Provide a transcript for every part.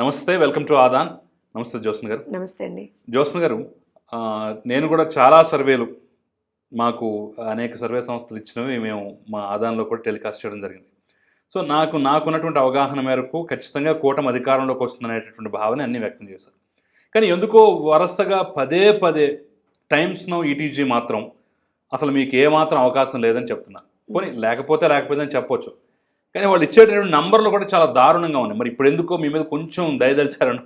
నమస్తే welcome to Aadan. నమస్తే జ్యోత్స్న గారు. నమస్తే అండి. జ్యోత్స్న గారు నేను కూడా చాలా సర్వేలు మాకు అనేక సర్వే సంస్థలు ఇచ్చినవి మేము మా ఆదాన్లో కూడా టెలికాస్ట్ చేయడం జరిగింది. సో నాకు నాకున్నటువంటి అవగాహన మేరకు ఖచ్చితంగా కూటమి అధికారంలోకి వస్తుందనేటటువంటి భావన అన్ని వ్యక్తం చేశారు. కానీ ఎందుకో వరుసగా పదే పదే టైమ్స్ నో ఈటీజీ మాత్రం అసలు మీకు ఏమాత్రం అవకాశం లేదని చెప్తున్నారు. పోనీ లేకపోతే లేకపోతే అని చెప్పొచ్చు. కానీ వాళ్ళు ఇచ్చేటటువంటి నంబర్లు కూడా చాలా దారుణంగా ఉన్నాయి. మరి ఇప్పుడు ఎందుకో మీ మీద కొంచెం దయదలిచారను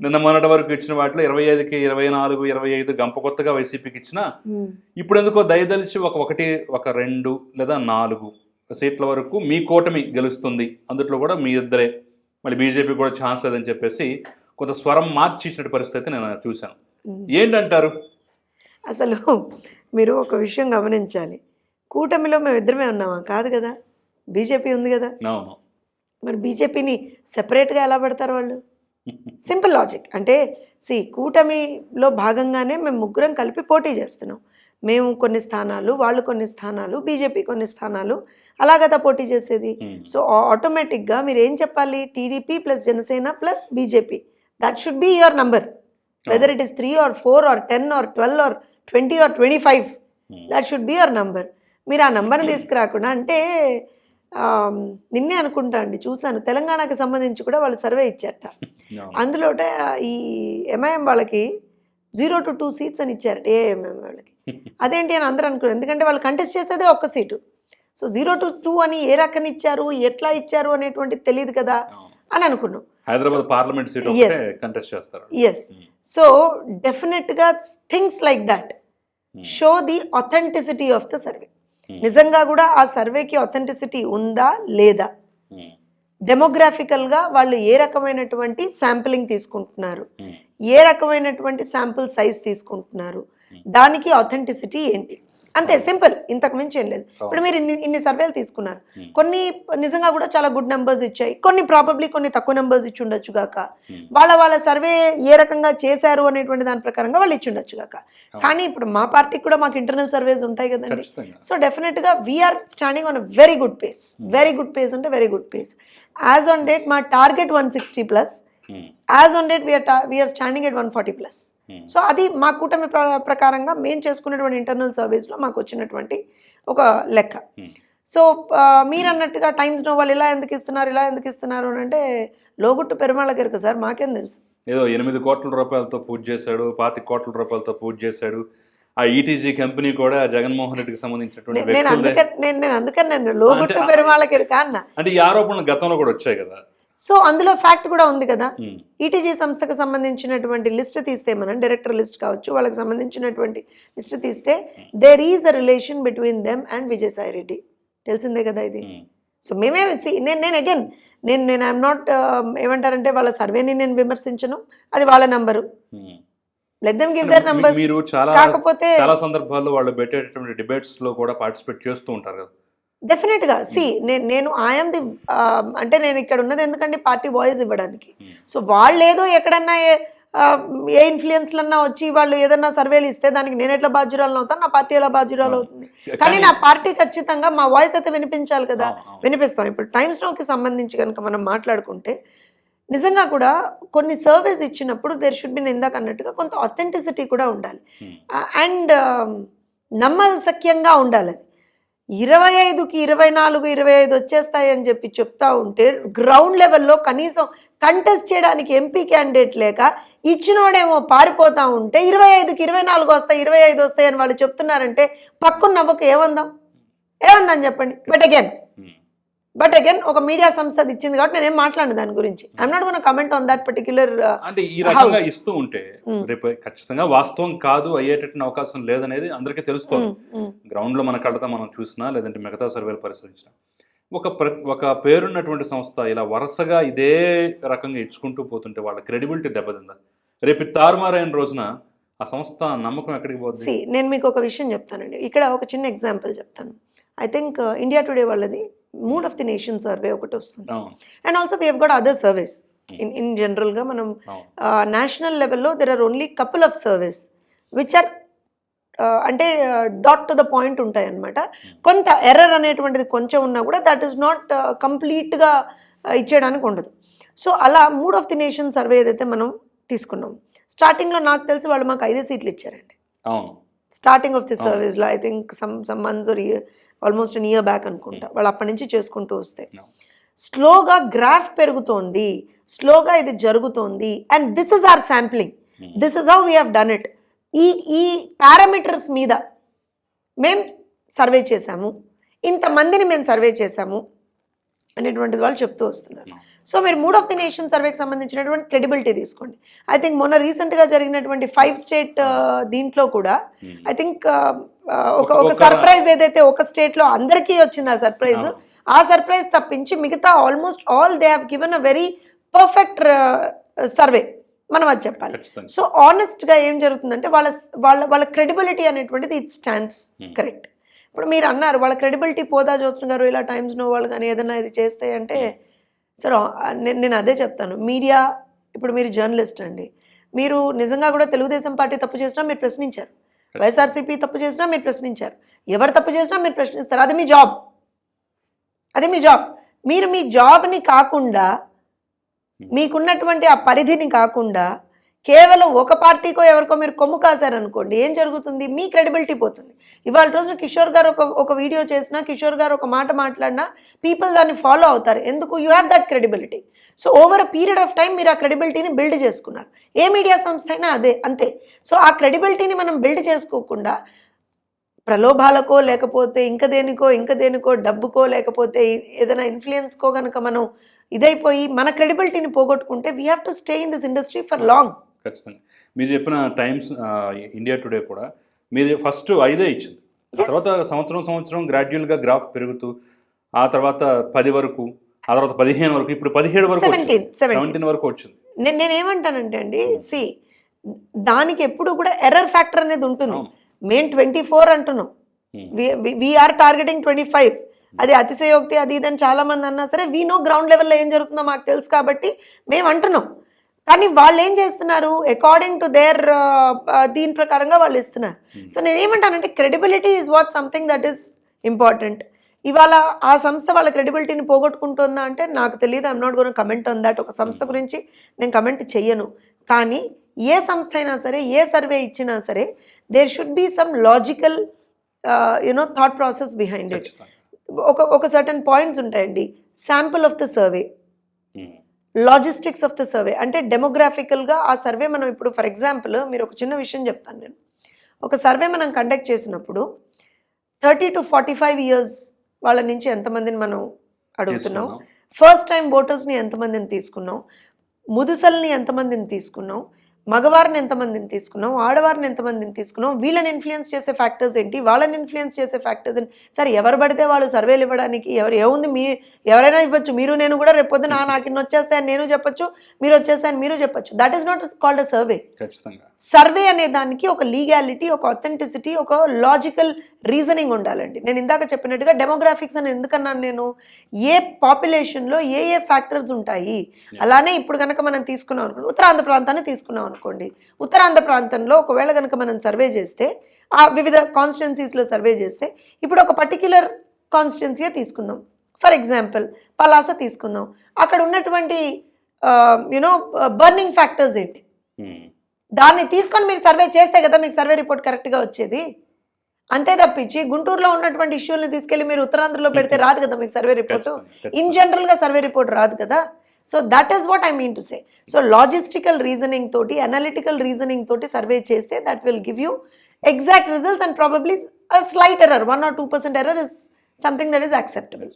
నిన్న మొన్నటి వరకు ఇచ్చిన వాటిలో ఇరవై ఐదుకి ఇరవై నాలుగు ఇరవై ఐదు గంప కొత్తగా వైసీపీకి ఇచ్చినా ఇప్పుడు ఎందుకో దయదలిచి ఒక ఒకటి ఒక రెండు లేదా నాలుగు సీట్ల వరకు మీ కూటమి గెలుస్తుంది. అందుట్లో కూడా మీ ఇద్దరే. మళ్ళీ బీజేపీ కూడా ఛాన్స్ లేదని చెప్పేసి కొంత స్వరం మార్చి ఇచ్చిన పరిస్థితి నేను చూశాను. ఏంటంటారు? అసలు మీరు ఒక విషయం గమనించాలి. కూటమిలో మేము ఇద్దరమే ఉన్నామా? కాదు కదా. బీజేపీ ఉంది కదా. మరి బీజేపీని సెపరేట్గా ఎలా పెడతారు వాళ్ళు? Simple logic. అంటే సి కూటమిలో భాగంగానే మేము ముగ్గురం కలిపి పోటీ చేస్తున్నాం. మేము కొన్ని స్థానాలు వాళ్ళు కొన్ని స్థానాలు బీజేపీ కొన్ని స్థానాలు అలా కదా పోటీ చేసేది. సో ఆటోమేటిక్గా మీరు ఏం చెప్పాలి? TDP plus Janasena plus BJP. That should be your number whether it is three or four or ten or twelve or twenty or twenty five. That should be your number మీరు ఆ నంబర్ని తీసుకురాకుండా అంటే నిన్నే అనుకుంటా అండి చూశాను. తెలంగాణకి సంబంధించి కూడా వాళ్ళు సర్వే ఇచ్చారట. అందులోట ఈ ఎంఐఎం వాళ్ళకి జీరో టు టూ సీట్స్ అని ఇచ్చారట ఏఎంఎం వాళ్ళకి. అదేంటి అని అందరూ అనుకున్నారు. ఎందుకంటే వాళ్ళు కంటెస్ట్ చేసేదే ఒక్క seat. So zero to two అని ఏ రకం ఇచ్చారు ఎట్లా ఇచ్చారు అనేటువంటిది తెలియదు కదా. అని అనుకున్నాం. హైదరాబాద్ పార్లమెంట్ సీట్ కంటెస్ట్ చేస్తారు. ఎస్ సో డెఫినెట్గా things like that show the authenticity of the survey నిజంగా కూడా ఆ సర్వేకి అథెంటిసిటీ ఉందా లేదా? డెమోగ్రాఫికల్గా వాళ్ళు ఏ రకమైనటువంటి శాంపిలింగ్ తీసుకుంటున్నారు? ఏ రకమైనటువంటి శాంపుల్ సైజ్ తీసుకుంటున్నారు? దానికి అథెంటిసిటీ ఏంటి? అంతే సింపుల్. ఇంతకు మించి ఏం లేదు. ఇప్పుడు మీరు ఇన్ని ఇన్ని సర్వేలు తీసుకున్నారు. కొన్ని నిజంగా కూడా చాలా గుడ్ నెంబర్స్ ఇచ్చాయి. కొన్ని ప్రాబబ్లీ కొన్ని తక్కువ నెంబర్స్ ఇచ్చి ఉండొచ్చు గాక Hmm. వాళ్ళ వాళ్ళ సర్వే ఏ రకంగా చేశారు అనేటువంటి దాని ప్రకారంగా వాళ్ళు ఇచ్చి ఉండొచ్చు గాక కానీ ఇప్పుడు మా పార్టీకి కూడా మాకు ఇంటర్నల్ సర్వేస్ ఉంటాయి కదండి. సో డెఫినెట్గా we are standing on very good pace very good pace అంటే very good pace as on date మా target one sixty plus. As on date we are we are standing at one forty plus. So అది మా కూటమి ప్ర- ప్రకారంగా మేము చేసుకున్నటువంటి internal సర్వీస్లో మాకు వచ్చినటువంటి ఒక లెక్క. Hmm. సో మీరు అన్నట్టుగా టైమ్స్ నో వాళ్ళు ఇలా ఎందుకు ఇస్తున్నారు ఇలా ఎందుకు ఇస్తున్నారు అని అంటే లోగుట్టు పెరుమాళ్ళకి ఎరుక సార్ మాకేం తెలుసు. ఏదో ఎనిమిది కోట్ల రూపాయలతో పూజ చేశాడు పాతి కోట్ల రూపాయలతో పూజ చేశాడు. ఆ ఈటీజీ కంపెనీ కూడా జగన్మోహన్ రెడ్డికి సంబంధించినటువంటి నేను అందుకని నేను అందుకని నేను లోగుట్టు పెరుమాళ్ళకి ఎరుక అన్న. అంటే ఈ ఆరోపణలు గతంలో కూడా వచ్చాయి కదా. సో అందులో ఫ్యాక్ట్ కూడా ఉంది కదా. ఈటీజీ సంస్థకు సంబంధించినటువంటి లిస్ట్ తీస్తే మనం డైరెక్టర్ లిస్ట్ కావచ్చు వాళ్ళకి సంబంధించినటువంటి లిస్ట్ తీస్తే there is a relation between them and Vijayasai Reddy తెలిసిందే కదా ఇది. సో మేమే నేను నేను అగైన్ నేను నేను ఐఎమ్ నాట్ ఏమంటారంటే వాళ్ళ సర్వేని నేను విమర్శించను అది వాళ్ళ గివ్ దర్ నంబర్ మీరు చాలా కాకపోతే చాలా సందర్భాల్లో వాళ్ళు పెట్టేటటువంటి డిబేట్స్లో కూడా పార్టిసిపేట్ చేస్తూ ఉంటారు కదా. డెఫినెట్గా సి నేను నేను ఐఎమ్ ది అంటే నేను ఇక్కడ ఉన్నది ఎందుకంటే పార్టీ వాయిస్ ఇవ్వడానికి. సో వాళ్ళు ఏదో ఎక్కడన్నా ఏ- ఇన్ఫ్లుయెన్స్లన్నా వచ్చి వాళ్ళు ఏదన్నా సర్వేలు ఇస్తే దానికి నేను ఎట్లా బాధ్యురాలను అవుతాను? నా పార్టీ ఎలా బాధ్యురాలు అవుతుంది? కానీ నా పార్టీ ఖచ్చితంగా మా వాయిస్ అయితే వినిపించాలి కదా. వినిపిస్తాం. ఇప్పుడు టైమ్స్ నోకి సంబంధించి కనుక మనం మాట్లాడుకుంటే నిజంగా కూడా ఇన్ని సర్వేస్ ఇచ్చినప్పుడు దేర్ షుడ్ బి ఇందాక అన్నట్టుగా కొంత అథెంటిసిటీ కూడా ఉండాలి. అండ్ నమ్మశక్యంగా ఉండాలి అది. ఇరవై ఐదుకి ఇరవై నాలుగు ఇరవై ఐదు వచ్చేస్తాయని చెప్పి చెప్తా ఉంటే గ్రౌండ్ లెవెల్లో కనీసం కంటెస్ట్ చేయడానికి ఎంపీ క్యాండిడేట్ లేక ఇచ్చినోడేమో పారిపోతా ఉంటే ఇరవై ఐదుకి ఇరవై నాలుగు వస్తాయి ఇరవై ఐదు వస్తాయి అని వాళ్ళు చెప్తున్నారంటే పక్కన నవ్వకు ఏమందాం ఏమందాం చెప్పండి? బట్ అగైన్ బట్ అగైన్ ఒక మీడియా సంస్థ అది ఇచ్చింది కాబట్టి నేనేం మాట్లాడను దాని గురించి. I'm not gonna comment on that particular అంటే ఈ రకంగా. ఇస్తూ ఉంటే ఉమ్. రేపు ఖచ్చితంగా వాస్తవం కాదు అయ్యేటటువంటి అవకాశం లేదనేది అందరికీ తెలుస్తోంది గ్రౌండ్లో మన కళ్ళతో మనం చూసినా లేదంటే మిగతా సర్వేలు పరిశీలించినా. ఒక ప్ర ఒక పేరున్నటువంటి సంస్థ ఇలా వరుసగా ఇదే రకంగా ఇచ్చుకుంటూ పోతుంటే వాళ్ళ క్రెడిబిలిటీ దెబ్బతిందా? రేపు తారుమారైన రోజున ఆ సంస్థ నమ్మకం ఎక్కడికి పోతుంది నేను మీకు ఒక విషయం చెప్తానండి. ఇక్కడ ఒక చిన్న ఎగ్జాంపుల్ చెప్తాను. ఐ థింక్ ఇండియా టుడే వాళ్ళది mood of the nation survey ఒకటి వస్తుంది. And also we have got other service. In in జనరల్గా మనం నేషనల్ లెవెల్లో there are only couple of service which are అంటే డాట్ టు ద పాయింట్ ఉంటాయి అనమాట కొంత ఎర్రర్ అనేటువంటిది కొంచెం ఉన్నా కూడా దట్ ఈస్ నాట్ కంప్లీట్గా ఇచ్చేయడానికి ఉండదు. సో అలా mood of the nation survey ఏదైతే మనం తీసుకున్నాం స్టార్టింగ్లో నాకు తెలిసి వాళ్ళు మాకు ఐదే సీట్లు ఇచ్చారండి. Starting of the. సర్వీస్లో I think some some months almost an year back అనుకుంటా. వాళ్ళు అప్పటి నుంచి చేసుకుంటూ వస్తే. స్లోగా గ్రాఫ్ పెరుగుతోంది. స్లోగా ఇది జరుగుతోంది. And this is our sampling. Hmm. This is how we have done it. ఈ ఈ పారామీటర్స్ మీద మేము సర్వే చేశాము. ఇంతమందిని మేము సర్వే చేశాము అనేటువంటిది వాళ్ళు చెప్తూ వస్తున్నారు. సో మీరు మూడ్ ఆఫ్ ది నేషన్ సర్వేకి సంబంధించినటువంటి క్రెడిబిలిటీ తీసుకోండి. ఐ థింక్ మొన్న రీసెంట్గా జరిగినటువంటి ఫైవ్ స్టేట్ దీంట్లో కూడా Hmm. ఐ థింక్ ఒక ఒక సర్ప్రైజ్ ఏదైతే ఒక స్టేట్లో అందరికీ వచ్చింది ఆ సర్ప్రైజ్. ఆ సర్ప్రైజ్ తప్పించి మిగతా almost all they have given a very perfect survey మనం అది చెప్పాలి. సో ఆనెస్ట్గా ఏం జరుగుతుందంటే వాళ్ళ వాళ్ళ వాళ్ళ క్రెడిబిలిటీ అనేటువంటిది ఇట్ స్టాండ్స్ Hmm. కరెక్ట్ ఇప్పుడు మీరు అన్నారు వాళ్ళ క్రెడిబిలిటీ పోదా జోత్స్న గారు ఇలా టైమ్స్ నో వాళ్ళు కానీ ఏదైనా ఇది చేస్తే అంటే సరే నేను నేను అదే చెప్తాను. మీడియా ఇప్పుడు మీరు జర్నలిస్ట్ అండి. మీరు నిజంగా కూడా తెలుగుదేశం పార్టీ తప్పు చేసినా మీరు ప్రశ్నించారు. వైఎస్ఆర్సీపీ తప్పు చేసినా మీరు ప్రశ్నించారు. ఎవరు తప్పు చేసినా మీరు ప్రశ్నిస్తారు. అది మీ జాబ్. అది మీ జాబ్. మీరు మీ జాబ్ని కాకుండా మీకున్నటువంటి ఆ పరిధిని కాకుండా కేవలం ఒక పార్టీకో ఎవరికో మీరు కొమ్ము కాశారనుకోండి ఏం జరుగుతుంది? మీ క్రెడిబిలిటీ పోతుంది. ఇవాళ రోజున కిషోర్ గారు ఒక ఒక వీడియో చేసినా కిషోర్ గారు ఒక మాట మాట్లాడినా పీపుల్ దాన్ని ఫాలో అవుతారు. ఎందుకు? You have that credibility. So over a period of time మీరు ఆ క్రెడిబిలిటీని బిల్డ్ చేసుకున్నారు. ఏ మీడియా సంస్థ అయినా అదే అంతే. సో ఆ క్రెడిబిలిటీని మనం బిల్డ్ చేసుకోకుండా ప్రలోభాలకో లేకపోతే ఇంక దేనికో ఇంక దేనికో డబ్బుకో లేకపోతే ఏదైనా ఇన్ఫ్లుయెన్స్కో కనుక మనం ఇదైపోయి మన క్రెడిబిలిటీని పోగొట్టుకుంటే we have to stay in this industry for long ఖచ్చితంగా. మీరు చెప్పిన టైమ్స్ ఇండియా టుడే కూడా మీరు ఫస్ట్ ఐదే ఇచ్చింది. తర్వాత సంవత్సరం సంవత్సరం గ్రాడ్యువల్గా గ్రాఫ్ పెరుగుతూ ఆ తర్వాత పది వరకు ఆ తర్వాత పదిహేను వరకు ఇప్పుడు పదిహేడు వరకు సెవెంటీన్ వరకు వచ్చింది. నేను నేనేమంటానంటే అండి సి దానికి ఎప్పుడు కూడా ఎర్రర్ ఫ్యాక్టర్ అనేది ఉంటుంది. మేము ట్వంటీ ఫోర్ అంటున్నాం. We are targeting twenty five అది అతిశయోక్తి అది ఇదని చాలా మంది అన్నా సరే వీ నో గ్రౌండ్ లెవెల్లో ఏం జరుగుతుందో మాకు తెలుసు కాబట్టి మేము అంటున్నాం. కానీ వాళ్ళు ఏం చేస్తున్నారు అకార్డింగ్ టు దేర్ దీని ప్రకారంగా వాళ్ళు ఇస్తున్నారు. Hmm. సో నేను ఏమంటానంటే credibility is what something that is important ఇవాళ ఆ సంస్థ వాళ్ళ క్రెడిబిలిటీని పోగొట్టుకుంటుందా అంటే నాకు తెలియదు I'm not gonna comment on that ఒక సంస్థ గురించి నేను కమెంట్ చెయ్యను. కానీ ఏ సంస్థ అయినా సరే ఏ సర్వే ఇచ్చినా సరే there should be some logical you know thought process behind it ఒక ఒక సర్టన్ పాయింట్స్ ఉంటాయండి. Sample of the survey. Logistics of the survey. అంటే డెమోగ్రాఫికల్గా ఆ సర్వే మనం ఇప్పుడు ఫర్ ఎగ్జాంపుల్ మీరు ఒక చిన్న విషయం చెప్తాను నేను. ఒక సర్వే మనం కండక్ట్ చేసినప్పుడు thirty to forty five years వాళ్ళ నుంచి ఎంతమందిని మనం అడుగుతున్నాం. ఫస్ట్ టైం ఓటర్స్ని ఎంతమందిని తీసుకున్నాం? ముదుసల్ని ఎంతమందిని తీసుకున్నాం? మగవారిని ఎంతమందిని తీసుకున్నాం ఆడవారిని ఎంతమందిని తీసుకున్నాం వీళ్ళని ఇన్ఫ్లుయెన్స్ చేసే ఫ్యాక్టర్స్ ఏంటి వాళ్ళని ఇన్ఫ్లుయెన్స్ చేసే ఫ్యాక్టర్స్ ఏంటి? సరే ఎవరు పడితే వాళ్ళు సర్వేలు ఇవ్వడానికి ఎవరు ఏముంది మీ ఎవరైనా ఇవ్వచ్చు మీరు నేను కూడా రేపు పొద్దున "ఆ, నాకు వచ్చేస్తాయని నేను చెప్పొచ్చు మీరు వచ్చేస్తాయని మీరు చెప్పొచ్చు. That is not called a survey survey అనే దానికి ఒక లీగాలిటీ ఒక అథెంటిసిటీ ఒక లాజికల్ రీజనింగ్ ఉండాలండి. నేను ఇందాక చెప్పినట్టుగా డెమోగ్రాఫిక్స్ అని ఎందుకన్నాను నేను? ఏ పాపులేషన్లో ఏ ఏ ఫ్యాక్టర్స్ ఉంటాయి? అలానే ఇప్పుడు కనుక మనం తీసుకున్నాం అనుకోండి ఉత్తరాంధ్ర ప్రాంతాన్ని తీసుకున్నాం అనుకోండి. ఉత్తరాంధ్ర ప్రాంతంలో ఒకవేళ కనుక మనం సర్వే చేస్తే ఆ వివిధ కాన్స్టిట్యున్సీస్లో సర్వే చేస్తే ఇప్పుడు ఒక పర్టిక్యులర్ కాన్స్టిట్యున్సీయే తీసుకుందాం. ఫర్ ఎగ్జాంపుల్ పలాస తీసుకుందాం. అక్కడ ఉన్నటువంటి యునో బర్నింగ్ ఫ్యాక్టర్స్ ఏంటి? ఉమ్. దాన్ని తీసుకొని మీరు సర్వే చేస్తే కదా మీకు సర్వే రిపోర్ట్ కరెక్ట్గా వచ్చేది? అంతే తప్పించి గుంటూరులో ఉన్నటువంటి ఇష్యూల్ని తీసుకెళ్ళి మీరు ఉత్తరాంధ్రలో పెడితే రాదు కదా మీకు సర్వే రిపోర్ట్? ఇన్ ఖచ్చితంగా. జనరల్గా సర్వే రిపోర్ట్ రాదు కదా? So that is what I mean to say so logistical reasoning తోటి అనలిటికల్ రీజనింగ్ తోటి సర్వే చేస్తే that will give you exact results and probably slight error one or two percent error is something that is acceptable